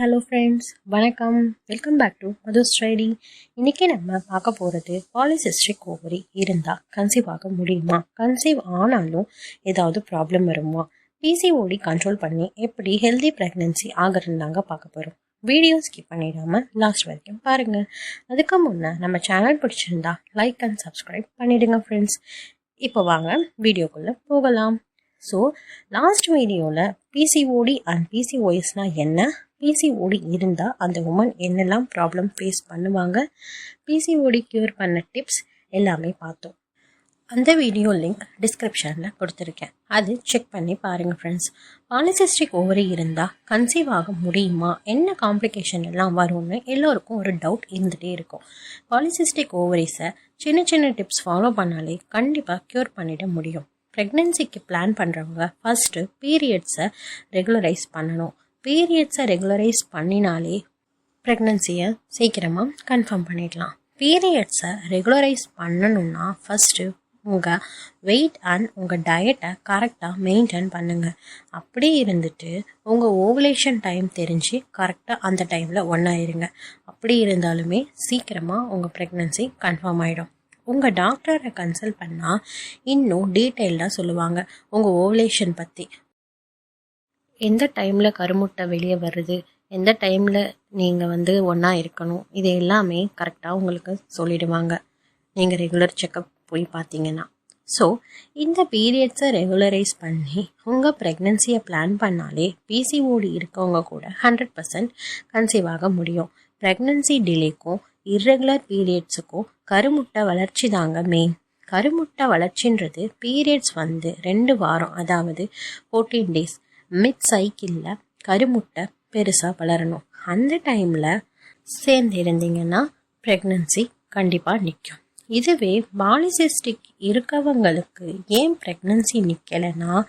Hello friends வணக்கம். Welcome back to Madhu ஸ்டைடி இன்றைக்கி நம்ம பார்க்க போகிறது பாலிசிஸ்டிக் ஓவரி இருந்தால் கன்சீவ் ஆக முடியுமா? கன்சீவ் ஆனாலும் ஏதாவது ப்ராப்ளம் வருமா? பிசிஓடி கண்ட்ரோல் பண்ணி எப்படி ஹெல்தி ப்ரெக்னென்சி ஆகிறதுனாங்க பார்க்க போகிறோம் வீடியோ ஸ்கிப் பண்ணிடாமல் லாஸ்ட் வரைக்கும் பாருங்கள் அதுக்கு முன்னே நம்ம சேனல் பிடிச்சிருந்தா லைக் அண்ட் சப்ஸ்கிரைப் பண்ணிவிடுங்க ஃப்ரெண்ட்ஸ் இப்போ வாங்க வீடியோக்குள்ளே போகலாம். ஸோ லாஸ்ட் வீடியோவில் பிசிஓடி அண்ட் பிசிஓஎஸ்னால் என்ன? பிசிஓடி இருந்தால் அந்த உமன் என்னெல்லாம் ப்ராப்ளம் ஃபேஸ் பண்ணுவாங்க பிசிஓடி க்யூர் பண்ண டிப்ஸ் எல்லாமே பார்த்தோம். அந்த வீடியோ லிங்க் டிஸ்கிரிப்ஷனில் கொடுத்துருக்கேன். அது செக் பண்ணி பாருங்கள் ஃப்ரெண்ட்ஸ் பாலிசிஸ்டிக் ஓவரி இருந்தால் கன்சீவ் ஆக முடியுமா? என்ன காம்ப்ளிகேஷன் எல்லாம் வரும்னு எல்லோருக்கும் ஒரு டவுட் இருந்துகிட்டே இருக்கும். பாலிசிஸ்டிக் ஓவரிஸை சின்ன சின்ன டிப்ஸ் ஃபாலோ பண்ணாலே கண்டிப்பாக க்யூர் பண்ணிட முடியும். ப்ரெக்னென்சிக்கு பிளான் பண்ணுறவங்க ஃபஸ்ட்டு பீரியட்ஸை ரெகுலரைஸ் பண்ணணும். பீரியட்ஸை ரெகுலரைஸ் பண்ணினாலே ப்ரெக்னன்சியை சீக்கிரமாக கன்ஃபார்ம் பண்ணிடலாம். பீரியட்ஸை ரெகுலரைஸ் பண்ணணுன்னா ஃபஸ்ட்டு உங்கள் வெயிட் அண்ட் உங்கள் டயட்டை கரெக்டாக மெயின்டைன் பண்ணுங்கள் அப்படி இருந்துட்டு உங்கள் ஓவலேஷன் டைம் தெரிஞ்சு கரெக்டாக அந்த டைமில் ஒன்றாயிருங்க அப்படி இருந்தாலுமே சீக்கிரமாக உங்கள் ப்ரெக்னன்சி கன்ஃபார்ம் ஆகிடும் உங்கள் டாக்டரை கன்சல்ட் பண்ணால் இன்னும் டீட்டெயில்டாக சொல்லுவாங்க. உங்கள் ஓவலேஷன் பற்றி எந்த டைமில் கருமுட்டை வெளியே வருது? எந்த டைமில் நீங்கள் வந்து ஒன்றா இருக்கணும்? இது எல்லாமே கரெக்டாக உங்களுக்கு சொல்லிடுவாங்க. நீங்கள் ரெகுலர் செக்கப் போய் பார்த்தீங்கன்னா. ஸோ இந்த பீரியட்ஸை ரெகுலரைஸ் பண்ணி உங்கள் ப்ரெக்னென்சியை பிளான் பண்ணாலே பிசிஓடி இருக்கவங்க கூட ஹண்ட்ரட் பர்சன்ட் கன்சீவ் ஆக முடியும். ப்ரெக்னென்சி டிலேக்கும் இர்ரெகுலர் பீரியட்ஸுக்கும் கருமுட்டை வளர்ச்சி தாங்க மெயின் கருமுட்டை வளர்ச்சின்றது பீரியட்ஸ் வந்து ரெண்டு வாரம் அதாவது ஃபோர்டீன் டேஸ் மிட் சைக்கிளில் கருமுட்டை பெருசாக வளரணும். அந்த டைமில் சேர்ந்து இருந்தீங்கன்னா ப்ரெக்னன்சி கண்டிப்பாக நிற்கும் இதுவே பாலிசிஸ்டிக் இருக்கவங்களுக்கு ஏன் ப்ரெக்னன்சி நிற்கலைன்னா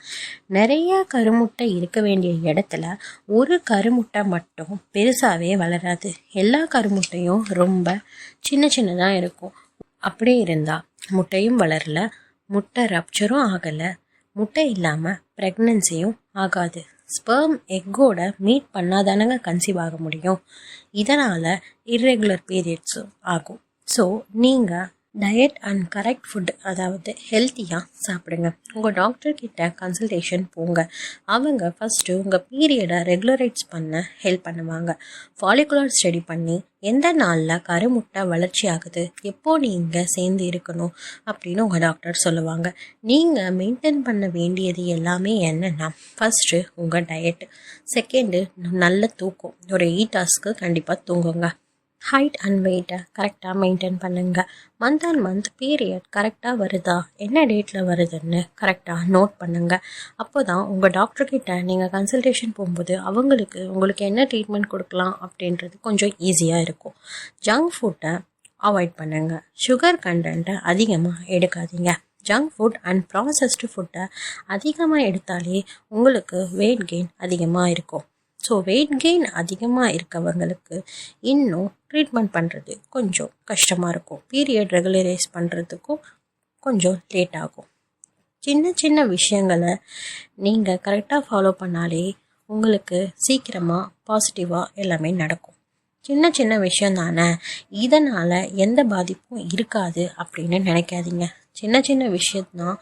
நிறைய கருமுட்டை இருக்க வேண்டிய இடத்துல ஒரு கருமுட்டை மட்டும் பெருசாகவே வளராது. எல்லா கருமுட்டையும் ரொம்ப சின்ன சின்னதாக இருக்கும். அப்படியே இருந்தால் முட்டையும் வளரல முட்டை ரப்சரும் ஆகலை. முட்டை இல்லாமல் ப்ரெக்னன்சியும் ஆகாது. ஸ்பெர்ம் எக்கோட மீட் பண்ணாதானங்க கன்சீவ் ஆக முடியும். இதனால் இர்ரெகுலர் பீரியட்ஸும் ஆகும். ஸோ நீங்கள் டயட் அண்ட் கரெக்ட் ஃபுட் அதாவது ஹெல்த்தியாக சாப்பிடுங்க. உங்கள் டாக்டர் கிட்ட கன்சல்டேஷன் போங்க. அவங்க ஃபஸ்ட்டு உங்கள் பீரியடை ரெகுலரைஸ் பண்ண ஹெல்ப் பண்ணுவாங்க. ஃபாலிகுலர் ஸ்டடி பண்ணி எந்த நாளில் கருமுட்டை வளர்ச்சி ஆகுது எப்போ நீங்கள் சேர்ந்து இருக்கணும் அப்படின்னு உங்கள் டாக்டர் சொல்லுவாங்க. நீங்கள் மெயின்டைன் பண்ண வேண்டியது எல்லாமே என்னென்னா ஃபஸ்ட்டு உங்கள் டயட்டு செகண்டு நல்ல தூக்கம். ஒரு எயிட் ஹவர்ஸ்க்கு கண்டிப்பாக தூங்குங்க. ஹைட் அண்ட் வெயிட்டை கரெக்டாக மெயின்டைன் பண்ணுங்கள் மந்த் அண்ட் மந்த் பீரியட் கரெக்டாக வருதா? என்ன டேட்டில் வருதுன்னு கரெக்டாக நோட் பண்ணுங்கள் அப்போ தான் உங்கள் டாக்டர்கிட்ட நீங்கள் கன்சல்டேஷன் போகும்போது அவங்களுக்கு உங்களுக்கு என்ன ட்ரீட்மெண்ட் கொடுக்கலாம் அப்படின்றது கொஞ்சம் ஈஸியாக இருக்கும். ஜங்க் ஃபுட்டை அவாய்ட் பண்ணுங்கள் சுகர் கண்டென்ட்டை அதிகமாக எடுக்காதீங்க. ஜங்க் ஃபுட் அண்ட் ப்ராசஸ்டு ஃபுட்டை அதிகமாக எடுத்தாலே உங்களுக்கு வெயிட் கெயின் அதிகமாக இருக்கும். ஸோ வெயிட் கெயின் அதிகமாக இருக்கவங்களுக்கு இன்னும் ட்ரீட்மெண்ட் பண்ணுறது கொஞ்சம் கஷ்டமாக இருக்கும். பீரியட் ரெகுலரைஸ் பண்ணுறதுக்கும் கொஞ்சம் லேட் ஆகும். சின்ன சின்ன விஷயங்களை நீங்கள் கரெக்டாக ஃபாலோ பண்ணாலே உங்களுக்கு சீக்கிரமாக பாசிட்டிவாக எல்லாமே நடக்கும். சின்ன சின்ன விஷயம் தானே. இதனால் எந்த பாதிப்பும் இருக்காது அப்படின்னு நினைக்காதீங்க. சின்ன சின்ன விஷயத்தான்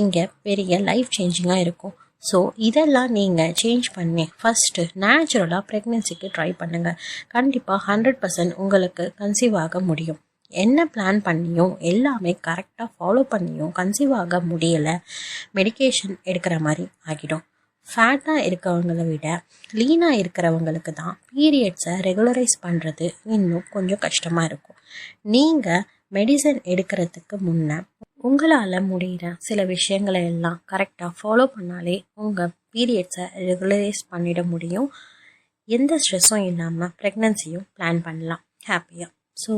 இங்கே பெரிய லைஃப் சேஞ்சிங்காக இருக்கும். ஸோ இதெல்லாம் நீங்கள் சேஞ்ச் பண்ணி ஃபஸ்ட்டு நேச்சுரலாக ப்ரெக்னென்சிக்கு ட்ரை பண்ணுங்கள் கண்டிப்பாக ஹண்ட்ரட் பர்சன்ட் உங்களுக்கு கன்சீவ் ஆக முடியும். என்ன பிளான் பண்ணியும் எல்லாமே கரெக்டாக ஃபாலோ பண்ணியும் கன்சீவ் ஆக முடியலை மெடிக்கேஷன் எடுக்கிற மாதிரி ஆகிடும். ஃபேட்டாக இருக்கிறவங்களை விட லீனாக இருக்கிறவங்களுக்கு தான் பீரியட்ஸை ரெகுலரைஸ் பண்ணுறது இன்னும் கொஞ்சம் கஷ்டமாக இருக்கும். நீங்கள் மெடிசன் எடுக்கிறதுக்கு முன்னே உங்களால் முடிகிற சில விஷயங்களை எல்லாம் கரெக்டாக ஃபாலோ பண்ணாலே உங்கள் பீரியட்ஸை ரெகுலரைஸ் பண்ணிட முடியும். எந்த ஸ்ட்ரெஸ்ஸும் இல்லாமல் ப்ரெக்னன்சியும் பிளான் பண்ணலாம். ஹாப்பியாக ஸோ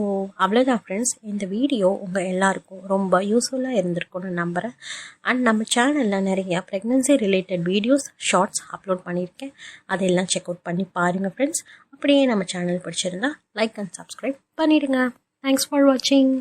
அவ்வளோதான் ஃப்ரெண்ட்ஸ் இந்த வீடியோ உங்கள் எல்லாருக்கும் ரொம்ப யூஸ்ஃபுல்லாக இருந்திருக்கும்னு நம்புகிறேன் அண்ட் நம்ம சேனலில் நிறைய pregnancy related videos shorts upload பண்ணியிருக்கேன். அதெல்லாம் செக் அவுட் பண்ணி பாருங்கள் ஃப்ரெண்ட்ஸ் அப்படியே நம்ம சேனல் பிடிச்சிருந்தா லைக் அண்ட் சப்ஸ்கிரைப் பண்ணிடுங்க. தேங்க்ஸ் ஃபார் வாட்சிங்